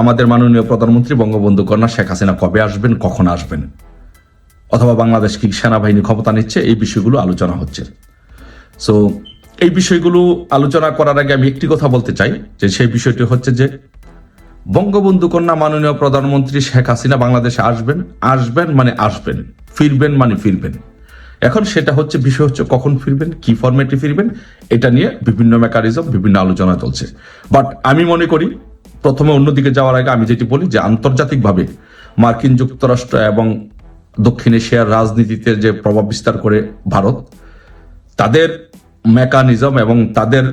আমাদের মাননীয় প্রধানমন্ত্রী বঙ্গবন্ধু কন্যা শেখ হাসিনা কবে আসবেন, কখন আসবেন? অথবা বাংলাদেশ কি সেনাবাহিনী ক্ষমতা নিচ্ছে? এই বিষয়গুলো আলোচনা হচ্ছে। সো এই বিষয়গুলো আলোচনা করার আগে আমি একটি কথা বলতে চাই, যে সেই বিষয়টি হচ্ছে যে বঙ্গবন্ধু কন্যা মাননীয় প্রধানমন্ত্রী শেখ হাসিনা বাংলাদেশে আসবেন আসবেন মানে আসবেন, ফিরবেন মানে ফিরবেন। এখন সেটা হচ্ছে, বিষয় হচ্ছে কখন ফিরবেন, কি ফরম্যাটে ফিরবেন, এটা নিয়ে বিভিন্ন মেকানিজম বিভিন্ন আলোচনা চলছে। বাট আমি মনে করি প্রথমে অন্যদিকে যাওয়ার আগে আমি যেটি বলি যে আন্তর্জাতিকভাবে মার্কিন যুক্তরাষ্ট্র এবং দক্ষিণ এশিয়ার রাজনীতিতে যে প্রভাব বিস্তার করে ভারত, তাদের মেকানিজম এবং তাদের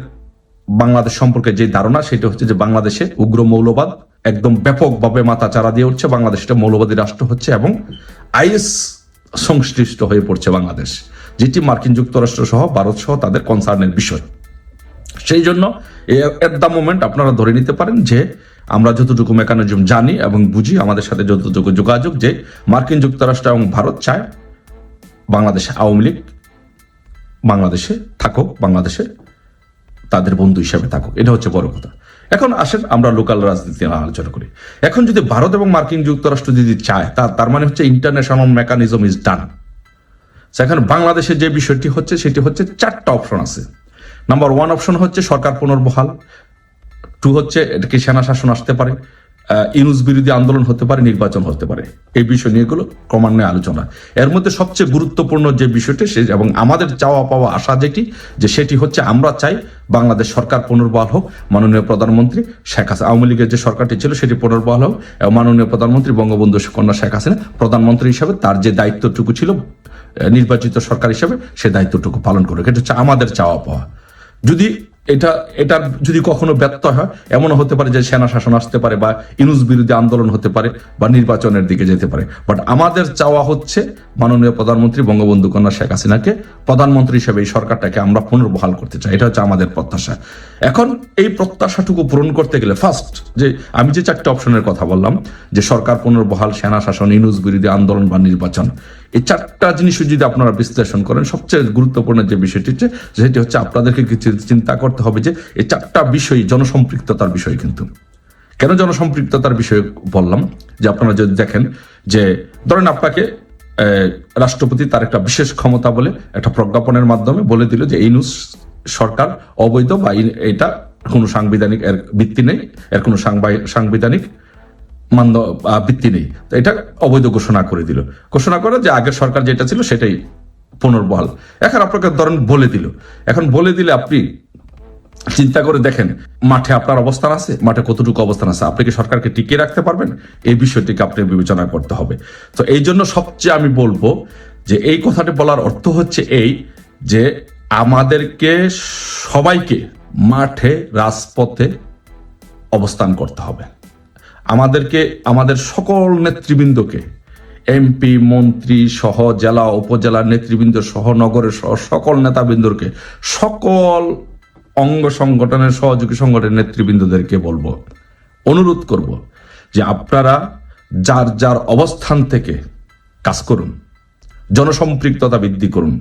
বাংলাদেশ সম্পর্কে যে ধারণা, সেটা হচ্ছে যে বাংলাদেশে উগ্র মৌলবাদ একদম ব্যাপকভাবে মাথা চারা দিয়ে উঠছে। বাংলাদেশ একটা মৌলবাদী রাষ্ট্র হচ্ছে এবং আইএস সংশ্লিষ্ট হয়ে পড়ছে বাংলাদেশ, যেটি মার্কিন যুক্তরাষ্ট্র সহ ভারত সহ তাদের কনসার্নের বিষয়। সেই জন্য এট দ্য মোমেন্ট আপনারা ধরে নিতে পারেন যে আমরা যতটুকু মেকানিজম জানি এবং বুঝি আমাদের সাথে যতটুকু যোগাযোগ যে মার্কিন যুক্তরাষ্ট্র এবং ভারত চায় বাংলাদেশে আওয়ামী লীগ বাংলাদেশে থাকুক, বাংলাদেশে তাদের বন্ধু হিসাবে থাকুক। এটা হচ্ছে বড় কথা। এখন আসেন আমরা লোকাল রাজনীতি আলোচনা করি। এখন যদি ভারত এবং মার্কিন যুক্তরাষ্ট্র যদি চায় তার তার মানে হচ্ছে ইন্টারন্যাশনাল মেকানিজম ইজ ডান সেখানে বাংলাদেশে যে বিষয়টি হচ্ছে, সেটি হচ্ছে চারটা অপশন আছে। নাম্বার ওয়ান অপশন হচ্ছে সরকার পুনর্বহাল। টু হচ্ছে এটাকে সেনা শাসন আসতে পারে। ইউনুস বিরোধী আন্দোলন হতে পারে, নির্বাচন হতে পারে। এই বিষয় নিয়ে এগুলো ক্রমান্বয়ে আলোচনা। এর মধ্যে সবচেয়ে গুরুত্বপূর্ণ যে বিষয়টি, সে এবং আমাদের চাওয়া পাওয়া আশা যেটি, যে সেটি হচ্ছে আমরা চাই বাংলাদেশ সরকার পুনর্বহাল হোক। মাননীয় প্রধানমন্ত্রী শেখ হাসিনা, আওয়ামী লীগের যে সরকারটি ছিল, সেটি পুনর্বহাল হোক। এবং মাননীয় প্রধানমন্ত্রী বঙ্গবন্ধু কন্যা শেখ হাসিনা, প্রধানমন্ত্রী হিসাবে তার যে দায়িত্বটুকু ছিল নির্বাচিত সরকার হিসাবে, সে দায়িত্বটুকু পালন করুক। এটা হচ্ছে আমাদের চাওয়া পাওয়া। যদি এটা এটা যদি কখনো ব্যর্থ হয়, এমনও হতে পারে যে সেনা শাসন আসতে পারে বা ইনুস বিরোধী আন্দোলন হতে পারে বা নির্বাচনের দিকে যেতে পারে। বাট আমাদের চাওয়া হচ্ছে মাননীয় প্রধানমন্ত্রী বঙ্গবন্ধু কন্যা শেখ হাসিনাকে প্রধানমন্ত্রী হিসেবে এই সরকারটাকে আমরা পুনর্বহাল করতে চাই। এটা হচ্ছে আমাদের প্রত্যাশা। এখন এই প্রত্যাশাটুকু পূরণ করতে গেলে ফার্স্ট যে, আমি যে চারটে অপশনের কথা বললাম, যে সরকার পুনর্বহাল, সেনা শাসন ইনুস বিরোধী আন্দোলন বা নির্বাচন এই চারটা জিনিসও যদি আপনারা বিশ্লেষণ করেন, সবচেয়ে গুরুত্বপূর্ণ যে বিষয়টি হচ্ছে, সেটি হচ্ছে আপনাদেরকে কিছু চিন্তা করতে হবে যে এই চারটা বিষয় জনসম্পৃক্ততার বিষয় কিন্তু। কেন জনসম্পৃক্ততার বিষয়ে বললাম? যে আপনারা যদি দেখেন যে, ধরেন আপনাকে রাষ্ট্রপতি তার একটা বিশেষ ক্ষমতা বলে, একটা প্রজ্ঞাপনের মাধ্যমে বলে দিল যে, এই সরকার অবৈধ বা এটা কোনো সাংবিধানিক এর ভিত্তি নেই, এর কোনো সাংবিধানিক মান্য ভিত্তি নেই। তো এটা অবৈধ ঘোষণা করে দিল। ঘোষণা করে যে আগের সরকার যেটা ছিল সেটাই পুনর্বহাল। এখন আপনাকে ধরেন বলে দিল। এখন বলে দিলে আপনি চিন্তা করে দেখেন, মাঠে আপনার অবস্থান আছে? মাঠে কতটুকু অবস্থান আছে? আপনি কি সরকারকে টিকিয়ে রাখতে পারবেন? এই বিষয়টিকে আপনি বিবেচনা করতে হবে। তো এই জন্য সবচেয়ে আমি বলব যে এই কথাটি বলার অর্থ হচ্ছে এই যে আমাদেরকে সবাইকে মাঠে, রাজপথে অবস্থান করতে হবে। আমাদেরকে, আমাদের সকল নেতৃবৃন্দকে, এমপি, মন্ত্রী সহ জেলা, উপজেলা নেতৃবৃন্দ সহ নগরের সহ সকল নেতাবৃন্দকে, সকল অঙ্গ সংগঠনের সহযোগী সংগঠনের নেতৃবৃন্দদেরকে বলব, অনুরোধ করব যে আপনারা যার যার অবস্থান থেকে কাজ করুন, জনসম্পৃক্ততা বৃদ্ধি করুন।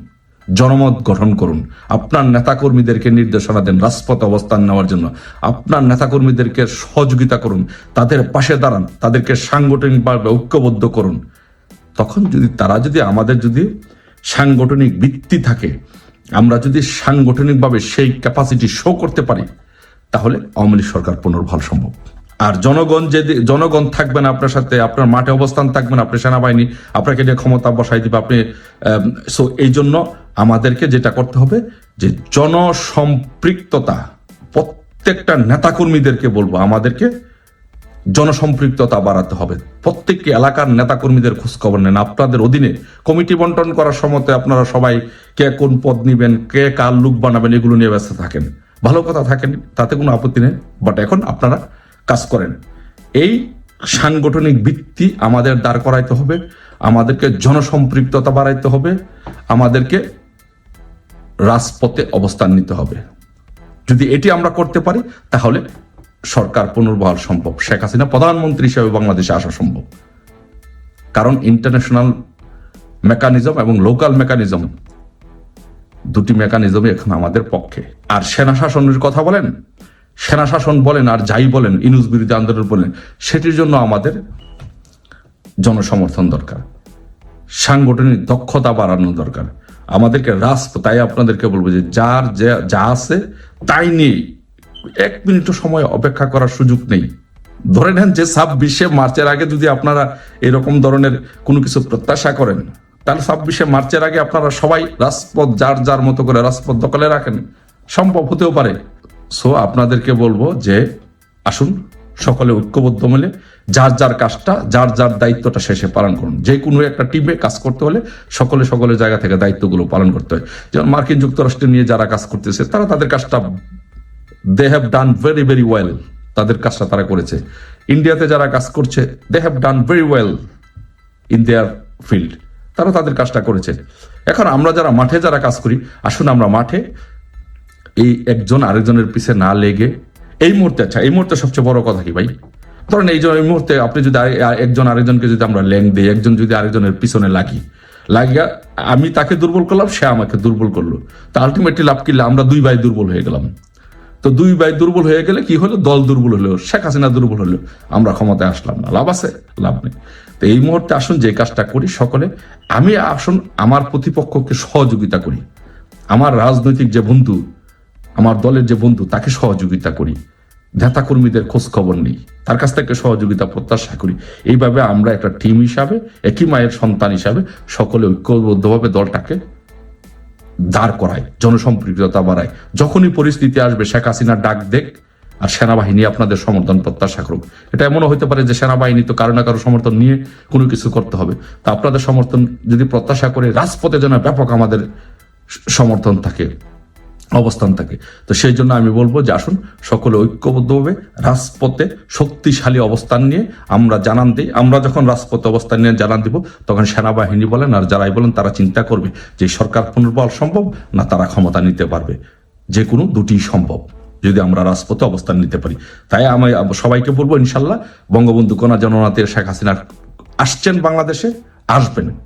জনমত গঠন করুন। আপনার নেতাকর্মীদেরকে নির্দেশনা দেন, রাজপথে অবস্থান নেওয়ার জন্য। আপনার নেতাকর্মীদেরকে সহযোগিতা করুন, তাদের পাশে দাঁড়ান, তাদেরকে সাংগঠনিকভাবে ঐক্যবদ্ধ করুন। তখন যদি তারা যদি আমাদের যদি সাংগঠনিক ভিত্তি থাকে, আমরা যদি সাংগঠনিকভাবে সেই ক্যাপাসিটি শো করতে পারি, তাহলে আওয়ামী লীগ সরকার পুনর্বহাল সম্ভব। আর জনগণ যদি জনগণ থাকবেন আপনার সাথে, আপনার মাঠে অবস্থান থাকবেন আপনি সেনাবাহিনী, আপনাকে যে ক্ষমতা বসাই দিবে, আপনি সো এই জন্য আমাদেরকে যেটা করতে হবে যে জনসম্পৃক্ততা, প্রত্যেকটা নেতাকর্মীদেরকে বলব, আমাদেরকে জনসম্পৃক্ততা বাড়াতে হবে। প্রত্যেকটি এলাকার নেতাকর্মীদের খোঁজখবর নেন। আপনাদের অধীনে কমিটি বন্টন করার সময় আপনারা সবাই কে কোন পদ নিবেন, কে কার লুক বানাবেন, এগুলো নিয়ে ব্যস্ত থাকেন। ভালো কথা থাকেন, তাতে কোনো আপত্তি নেই বাট এখন আপনারা কাজ করেন। এই সাংগঠনিক ভিত্তি আমাদের দাঁড় করাইতে হবে, আমাদেরকে জনসম্পৃক্ততা বাড়াইতে হবে, আমাদেরকে রাজপথে অবস্থান নিতে হবে। যদি এটি আমরা করতে পারি, তাহলে সরকার পুনর্বহাল সম্ভব। শেখ হাসিনা প্রধানমন্ত্রী হিসেবে বাংলাদেশে আসা সম্ভব। কারণ ইন্টারন্যাশনাল মেকানিজম এবং লোকাল মেকানিজম দুটি মেকানিজমই এখন আমাদের পক্ষে। আর সেনা শাসনের কথা বলেন, সেনা শাসন বলেন আর যাই বলেন, ইনুস বিরোধী আন্দোলন বলেন, সেটির জন্য আমাদের জনসমর্থন দরকার। সাংগঠনিক দক্ষতা বাড়ানো দরকার। আমাদেরকে রাস তাই আপনাদেরকে বলব যে যার যা আছে, তাই নেই। এক মিনিটও সময় অপেক্ষা করার সুযোগ নেই। ধরে নেন যে ছাব্বিশে মার্চের আগে যদি আপনারা এরকম ধরনের কোনো কিছু প্রত্যাশা করেন, তাহলে ছাব্বিশে মার্চের আগে আপনারা সবাই রাজপথ, যার যার মতো করে রাজপথ দখলে রাখেন। সম্ভব হতেও পারে। সো আপনাদেরকে বলব যে, আসুন, সকলে ঐক্যবদ্ধ মিলে যার যার কাজটা, যার যার দায়িত্বটা শেষে পালন করুন। যে কোনো একটা টিমে কাজ করতে হলে সকলে সকলের জায়গা থেকে দায়িত্বগুলো পালন করতে হয়। যেমন মার্কিন যুক্তরাষ্ট্র নিয়ে যারা কাজ করতেছে, তারা তাদের কাজটা they have done very very well তাদের কাজটা তারা করেছে। ইন্ডিয়াতে যারা কাজ করছে they have done very well in their field তারা তাদের কাজটা করেছে। এখন আমরা যারা মাঠে যারা কাজ করি, আসুন আমরা মাঠে এই একজন আরেকজনের পিছে না লেগে, এই মুহূর্তে আচ্ছা এই মুহূর্তে সবচেয়ে বড় কথা কি ভাই? ধরেন এই এই মুহূর্তে আপনি যদি একজন আরেকজনকে যদি আমরা ল্যাং দিই, একজন যদি আরেকজনের পিছনে লাগি, লাগিয়া আমি তাকে দুর্বল করলাম, সে আমাকে দুর্বল করল। তা আলটিমেটলি লাভ কিনলে আমরা দুই ভাই দুর্বল হয়ে গেলাম। তো দুই ভাই দুর্বল হয়ে গেলে কি হলো? দল দুর্বল হলো, শেখ হাসিনা দুর্বল হলো। আমরা ক্ষমতায় আসলাম না। লাভ আছে? লাভ নেই। তো এই মুহূর্তে আসুন, যে কাজটা করি সকলে, আমি আসুন আমার প্রতিপক্ষকে সহযোগিতা করি। আমার রাজনৈতিক যে বন্ধু, আমার দলের যে বন্ধু, তাকে সহযোগিতা করি। নেতা কর্মীদের খোঁজ খবর নেই। তার কাছ থেকে সহযোগিতা প্রত্যাশা করি। এইভাবে আমরা একটা টিম হিসাবে, একই মায়ের সন্তান হিসাবে সকলে ঐক্যবদ্ধভাবে দলটাকে দাঁড় করায় জনসম্পৃক্ততা বাড়ায় যখনই পরিস্থিতি আসবে, শেখ হাসিনা ডাক দেখ, আর সেনাবাহিনী আপনাদের সমর্থন প্রত্যাশা করুক। এটা এমনও হতে পারে যে সেনাবাহিনী তো কারও না কারও সমর্থন নিয়ে কোনো কিছু করতে হবে। তা আপনাদের সমর্থন যদি প্রত্যাশা করে, রাজপথে যেন ব্যাপক আমাদের সমর্থন থাকে। অবস্থান থাকে। তো সেই জন্য আমি বলব যে আসুন, সকলে ঐক্যবদ্ধভাবে রাজপথে শক্তিশালী অবস্থান নিয়ে আমরা জানান দিই। আমরা যখন রাজপথে অবস্থান নিয়ে জানান দিব, তখন সেনাবাহিনী বলেন আর যারাই বলেন তারা চিন্তা করবে যে সরকার পুনর্বল সম্ভব না তারা ক্ষমতা নিতে পারবে। যে কোনো দুটি সম্ভব, যদি আমরা রাজপথে অবস্থান নিতে পারি। তাই আমি সবাইকে বলব, ইনশাল্লাহ, বঙ্গবন্ধু কন্যা জননাথের শেখ হাসিনা আসছেন বাংলাদেশে, আসবেন।